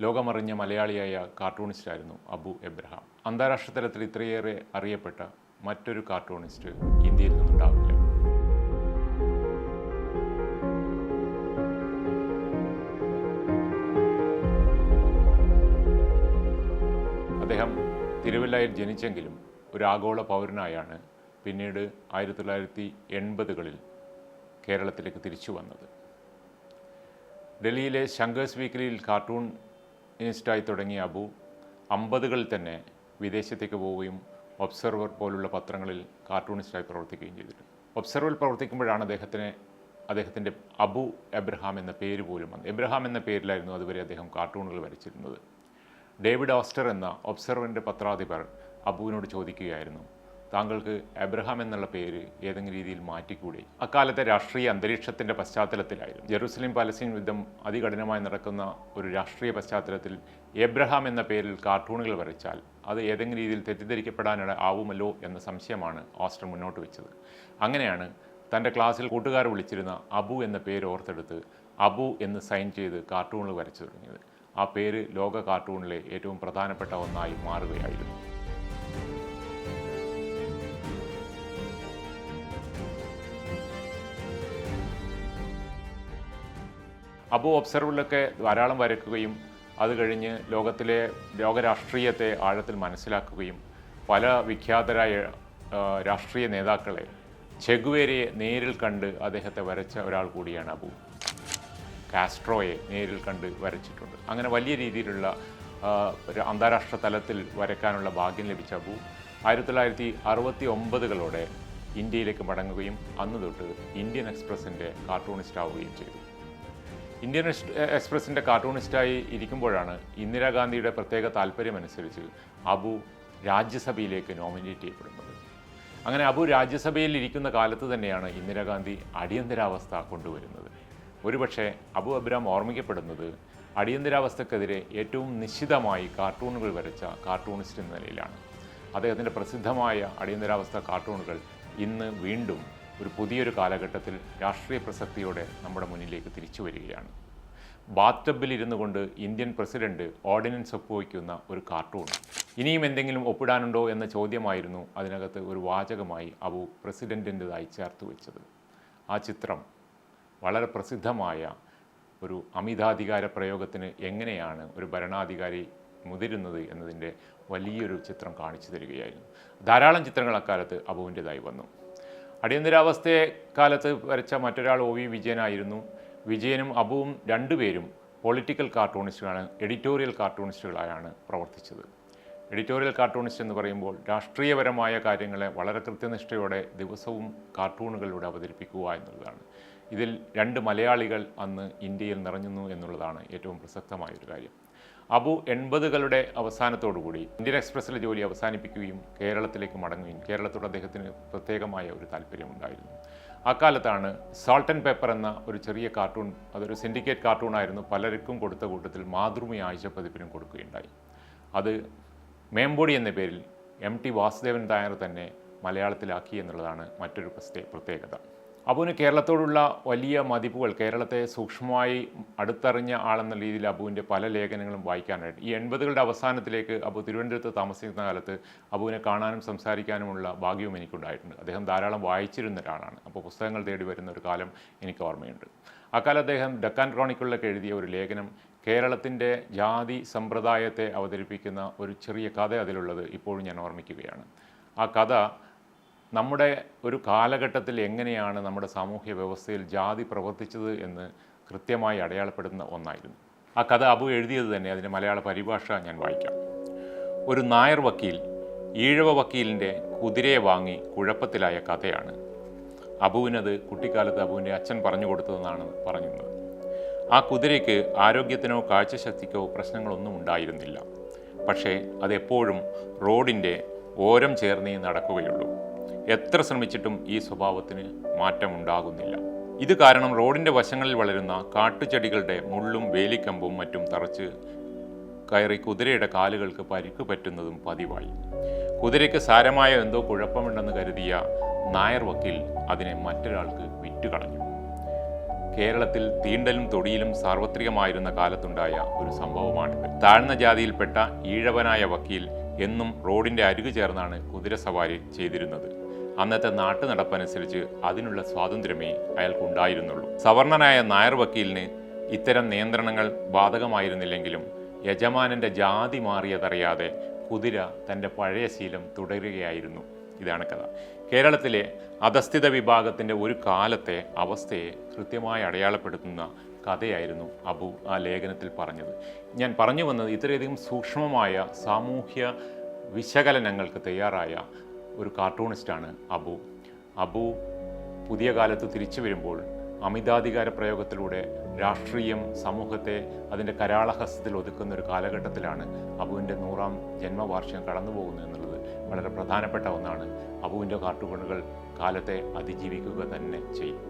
ലോകമറിഞ്ഞ മലയാളിയായ കാർട്ടൂണിസ്റ്റായിരുന്നു അബു എബ്രഹാം. അന്താരാഷ്ട്ര തലത്തിൽ ഇത്രയേറെ അറിയപ്പെട്ട മറ്റൊരു കാർട്ടൂണിസ്റ്റ് ഇന്ത്യയിൽ നിന്നുണ്ടാവില്ല. അദ്ദേഹം തിരുവല്ലയിൽ ജനിച്ചെങ്കിലും ഒരു ആഗോള പൗരനായാണ് പിന്നീട് ആയിരത്തി തൊള്ളായിരത്തി എൺപതുകളിൽ കേരളത്തിലേക്ക് തിരിച്ചു വന്നത്. ഡൽഹിയിലെ ശങ്കേഴ്സ് വീക്കിലിയിൽ കാർട്ടൂണിസ്റ്റായി തുടങ്ങിയ അബു അമ്പതുകളിൽ തന്നെ വിദേശത്തേക്ക് പോവുകയും ഒബ്സർവർ പോലുള്ള പത്രങ്ങളിൽ കാർട്ടൂണിസ്റ്റായി പ്രവർത്തിക്കുകയും ചെയ്തിട്ടുണ്ട്. ഒബ്സർവറിൽ പ്രവർത്തിക്കുമ്പോഴാണ് അദ്ദേഹത്തിന് അദ്ദേഹത്തിന്റെ അബു എബ്രഹാം എന്ന പേര് പോലും വന്നത്. എബ്രഹാം എന്ന പേരിലായിരുന്നു അതുവരെ അദ്ദേഹം കാർട്ടൂണുകൾ വരച്ചിരുന്നത്. ഡേവിഡ് ഓസ്റ്റർ എന്ന ഒബ്സർവറിന്റെ പത്രാധിപർ അബുവിനോട് ചോദിക്കുകയായിരുന്നു താങ്കൾക്ക് എബ്രഹാം എന്നുള്ള പേര് ഏതെങ്കിലും രീതിയിൽ മാറ്റിക്കൂടി? അക്കാലത്തെ രാഷ്ട്രീയ അന്തരീക്ഷത്തിന്റെ പശ്ചാത്തലത്തിലായിരുന്നു. ജെറുസലേം പാലസ്തീൻ യുദ്ധം അതികഠിനമായി നടക്കുന്ന ഒരു രാഷ്ട്രീയ പശ്ചാത്തലത്തിൽ എബ്രഹാം എന്ന പേരിൽ കാർട്ടൂണുകൾ വരച്ചാൽ അത് ഏതെങ്കിലും രീതിയിൽ തെറ്റിദ്ധരിക്കപ്പെടാനിട ആവുമല്ലോ എന്ന സംശയമാണ് ഓസ്റ്റർ മുന്നോട്ട് വെച്ചത്. അങ്ങനെയാണ് തന്റെ ക്ലാസ്സിൽ കൂട്ടുകാർ വിളിച്ചിരുന്ന അബു എന്ന പേര് ഓർത്തെടുത്ത് അബു എന്ന് സൈൻ ചെയ്ത് കാർട്ടൂണുകൾ വരച്ചു തുടങ്ങിയത്. ആ പേര് ലോക കാർട്ടൂണിലെ ഏറ്റവും പ്രധാനപ്പെട്ട ഒന്നായി മാറുകയായിരുന്നു. അബു ഒബ്സർവറിലൊക്കെ ധാരാളം വരയ്ക്കുകയും അത് കഴിഞ്ഞ് ലോകത്തിലെ ലോകരാഷ്ട്രീയത്തെ ആഴത്തിൽ മനസ്സിലാക്കുകയും പല വിഖ്യാതരായ രാഷ്ട്രീയ നേതാക്കളെ ചെഗുവേരയെ നേരിൽ കണ്ട് അദ്ദേഹത്തെ വരച്ച ഒരാൾ കൂടിയാണ് അബു. കാസ്ട്രോയെ നേരിൽ കണ്ട് വരച്ചിട്ടുണ്ട്. അങ്ങനെ വലിയ രീതിയിലുള്ള ഒരു അന്താരാഷ്ട്ര തലത്തിൽ വരയ്ക്കാനുള്ള ഭാഗ്യം ലഭിച്ച അബു ആയിരത്തി തൊള്ളായിരത്തി അറുപത്തി ഒമ്പതുകളോടെ ഇന്ത്യയിലേക്ക് മടങ്ങുകയും അന്ന് തൊട്ട് ഇന്ത്യൻ എക്സ്പ്രസിന്റെ കാർട്ടൂണിസ്റ്റ് ആവുകയും ചെയ്തു. ഇന്ത്യൻ എക്സ്- എക്സ്പ്രസിന്റെ കാർട്ടൂണിസ്റ്റായി ഇരിക്കുമ്പോഴാണ് ഇന്ദിരാഗാന്ധിയുടെ പ്രത്യേക താല്പര്യമനുസരിച്ച് അബു രാജ്യസഭയിലേക്ക് നോമിനേറ്റ് ചെയ്യപ്പെടുന്നത്. അങ്ങനെ അബു രാജ്യസഭയിൽ ഇരിക്കുന്ന കാലത്ത് തന്നെയാണ് ഇന്ദിരാഗാന്ധി അടിയന്തരാവസ്ഥ കൊണ്ടുവരുന്നത്. ഒരുപക്ഷെ അബു അബ്രാം ഓർമ്മിക്കപ്പെടുന്നത് അടിയന്തരാവസ്ഥക്കെതിരെ ഏറ്റവും നിശ്ചിതമായി കാർട്ടൂണുകൾ വരച്ച കാർട്ടൂണിസ്റ്റ് എന്ന നിലയിലാണ്. അദ്ദേഹത്തിന്റെ പ്രസിദ്ധമായ അടിയന്തരാവസ്ഥ കാർട്ടൂണുകൾ ഇന്ന് വീണ്ടും ഒരു പുതിയൊരു കാലഘട്ടത്തിൽ രാഷ്ട്രീയ പ്രസക്തിയോടെ നമ്മുടെ മുന്നിലേക്ക് തിരിച്ചു വരികയാണ്. ബാത്തബിൽ ഇരുന്നു കൊണ്ട് ഇന്ത്യൻ പ്രസിഡന്റ് ഓർഡിനൻസ് ഒപ്പുവയ്ക്കുന്ന ഒരു കാർട്ടൂൺ ഇനിയും എന്തെങ്കിലും ഒപ്പിടാനുണ്ടോ എന്ന ചോദ്യമായിരുന്നു അതിനകത്ത് ഒരു വാചകമായി അബു പ്രസിഡന്റിന്റെതായി ചേർത്ത് വെച്ചത്. ആ ചിത്രം വളരെ പ്രസിദ്ധമായ ഒരു അമിതാധികാര പ്രയോഗത്തിന് എങ്ങനെയാണ് ഒരു ഭരണാധികാരി മുതിരുന്നത് എന്നതിന്റെ വലിയൊരു ചിത്രം കാണിച്ചു തരികയായിരുന്നു. ധാരാളം ചിത്രങ്ങൾ അക്കാലത്ത് അബുവിന്റെതായി വന്നു. അടിയന്തരാവസ്ഥയെ കാലത്ത് വരച്ച മറ്റൊരാൾ ഒ വി വിജയനായിരുന്നു. വിജയനും അബുവും രണ്ടുപേരും പൊളിറ്റിക്കൽ കാർട്ടൂണിസ്റ്റുകളാണ് എഡിറ്റോറിയൽ കാർട്ടൂണിസ്റ്റുകളായാണ് പ്രവർത്തിച്ചത്. എഡിറ്റോറിയൽ കാർട്ടൂണിസ്റ്റ് എന്ന് പറയുമ്പോൾ രാഷ്ട്രീയപരമായ കാര്യങ്ങളെ വളരെ കൃത്യനിഷ്ഠയോടെ ദിവസവും കാർട്ടൂണുകളിലൂടെ അവതരിപ്പിക്കുക എന്നുള്ളതാണ്. ഇതിൽ രണ്ട് മലയാളികൾ അന്ന് ഇന്ത്യയിൽ നിറഞ്ഞു എന്നുള്ളതാണ് ഏറ്റവും പ്രസക്തമായൊരു കാര്യം. അബു എൺപതുകളുടെ അവസാനത്തോടുകൂടി ഇന്ത്യൻ എക്സ്പ്രസ്സിലെ ജോലി അവസാനിപ്പിക്കുകയും കേരളത്തിലേക്ക് മടങ്ങുകയും കേരളത്തോട് അദ്ദേഹത്തിന് പ്രത്യേകമായ ഒരു താല്പര്യമുണ്ടായിരുന്നു. അക്കാലത്താണ് സാൾട്ട് ആൻഡ് പേപ്പർ എന്ന ഒരു ചെറിയ കാർട്ടൂൺ അതൊരു സിൻഡിക്കേറ്റ് കാർട്ടൂണായിരുന്നു പലർക്കും കൊടുത്ത കൂട്ടത്തിൽ മാതൃഭൂമി ആഴ്ച പതിപ്പിനും കൊടുക്കുകയുണ്ടായി. അത് മേമ്പൊടി എന്ന പേരിൽ എം ടി വാസുദേവൻ നായർ തന്നെ മലയാളത്തിലാക്കി എന്നുള്ളതാണ് മറ്റൊരു പ്രത്യേകത. അബുവിന് കേരളത്തോടുള്ള വലിയ മതിപ്പുകൾ കേരളത്തെ സൂക്ഷ്മമായി അടുത്തറിഞ്ഞ ആളെന്ന രീതിയിൽ അബുവിന്റെ പല ലേഖനങ്ങളും വായിക്കാനായിട്ട്. ഈ എൺപതുകളുടെ അവസാനത്തിലേക്ക് അബു തിരുവനന്തപുരത്ത് താമസിക്കുന്ന കാലത്ത് അബുവിനെ കാണാനും സംസാരിക്കാനുമുള്ള ഭാഗ്യവും എനിക്കുണ്ടായിട്ടുണ്ട്. അദ്ദേഹം ധാരാളം വായിച്ചിരുന്ന ഒരാളാണ്. അപ്പോൾ പുസ്തകങ്ങൾ തേടി വരുന്ന ഒരു കാലം എനിക്ക് ഓർമ്മയുണ്ട്. അക്കാലം അദ്ദേഹം ഡക്കാൻ ക്രോണിക്കിളിലൊക്കെ എഴുതിയ ഒരു ലേഖനം കേരളത്തിന്റെ ജാതി സമ്പ്രദായത്തെ അവതരിപ്പിക്കുന്ന ഒരു ചെറിയ കഥ അതിലുള്ളത് ഇപ്പോഴും ഞാൻ ഓർമ്മിക്കുകയാണ്. ആ കഥ നമ്മുടെ ഒരു കാലഘട്ടത്തിൽ എങ്ങനെയാണ് നമ്മുടെ സാമൂഹ്യ വ്യവസ്ഥയിൽ ജാതി പ്രവർത്തിച്ചത് എന്ന് കൃത്യമായി അടയാളപ്പെടുന്ന ഒന്നായിരുന്നു. ആ കഥ അബു എഴുതിയത് തന്നെ അതിന്റെ മലയാള പരിഭാഷ ഞാൻ വായിക്കാം. ഒരു നായർ വക്കീൽ ഈഴവ വക്കീലിന്റെ കുതിരയെ വാങ്ങി കുഴപ്പത്തിലായ കഥയാണ്. അബുവിനത് കുട്ടിക്കാലത്ത് അബുവിന്റെ അച്ഛൻ പറഞ്ഞു കൊടുത്തതെന്നാണ് പറയുന്നത് ആ കുതിരയ്ക്ക് ആരോഗ്യത്തിനോ കാഴ്ചശക്തിക്കോ പ്രശ്നങ്ങളൊന്നും ഉണ്ടായിരുന്നില്ല. പക്ഷേ അതെപ്പോഴും റോഡിന്റെ ഓരം ചേർന്നേ നടക്കുകയുള്ളൂ. എത്ര ശ്രമിച്ചിട്ടും ഈ സ്വഭാവത്തിന് മാറ്റമുണ്ടാകുന്നില്ല. ഇത് കാരണം റോഡിന്റെ വശങ്ങളിൽ വളരുന്ന കാട്ടുചെടികളുടെ മുള്ളും വേലിക്കമ്പും മറ്റും തറച്ച് കയറി കുതിരയുടെ കാലുകൾക്ക് പരിക്ക് പറ്റുന്നതും പതിവായി. കുതിരയ്ക്ക് സാരമായ എന്തോ കുഴപ്പമുണ്ടെന്ന് കരുതിയ നായർ വക്കീൽ അതിനെ മറ്റൊരാൾക്ക് വിറ്റുകളഞ്ഞു. കേരളത്തിൽ തീണ്ടലും തൊടിയിലും സാർവത്രികമായിരുന്ന കാലത്തുണ്ടായ ഒരു സംഭവമാണിത്. താഴ്ന്ന ജാതിയിൽപ്പെട്ട ഈഴവനായ വക്കീൽ എന്നും റോഡിന്റെ അരികു ചേർന്നാണ് കുതിര സവാരി ചെയ്തിരുന്നത്. അന്നത്തെ നാട്ടു നടപ്പനുസരിച്ച് അതിനുള്ള സ്വാതന്ത്ര്യമേ അയാൾക്കുണ്ടായിരുന്നുള്ളൂ. സവർണനായ നായർ വക്കീലിന് ഇത്തരം നിയന്ത്രണങ്ങൾ ബാധകമായിരുന്നില്ലെങ്കിലും യജമാനന്റെ ജാതി മാറിയതറിയാതെ കുതിര തന്റെ പഴയ ശീലം തുടരുകയായിരുന്നു. ഇതാണ് കഥ. കേരളത്തിലെ അധസ്ഥിത വിഭാഗത്തിന്റെ ഒരു കാലത്തെ അവസ്ഥയെ കൃത്യമായി അടയാളപ്പെടുത്തുന്ന കഥയായിരുന്നു അബു ആ ലേഖനത്തിൽ പറഞ്ഞത്. ഞാൻ പറഞ്ഞു വന്നത് ഇത്രയധികം സൂക്ഷ്മമായ സാമൂഹ്യ വിശകലനങ്ങൾക്ക് തയ്യാറായ ഒരു കാർട്ടൂണിസ്റ്റാണ് അബു. അബു പുതിയ കാലത്ത് തിരിച്ചു വരുമ്പോൾ അമിതാധികാര പ്രയോഗത്തിലൂടെ രാഷ്ട്രീയം സമൂഹത്തെ അതിന്റെ കരാളഹസ്തത്തിൽ ഒതുക്കുന്ന ഒരു കാലഘട്ടത്തിലാണ് അബുവിന്റെ നൂറാം ജന്മവാർഷികം കടന്നു പോകുന്നത് എന്നുള്ളത് വളരെ പ്രധാനപ്പെട്ട ഒന്നാണ്. അബുവിന്റെ കാർട്ടൂണുകൾ കാലത്തെ അതിജീവിക്കുക തന്നെ ചെയ്യും.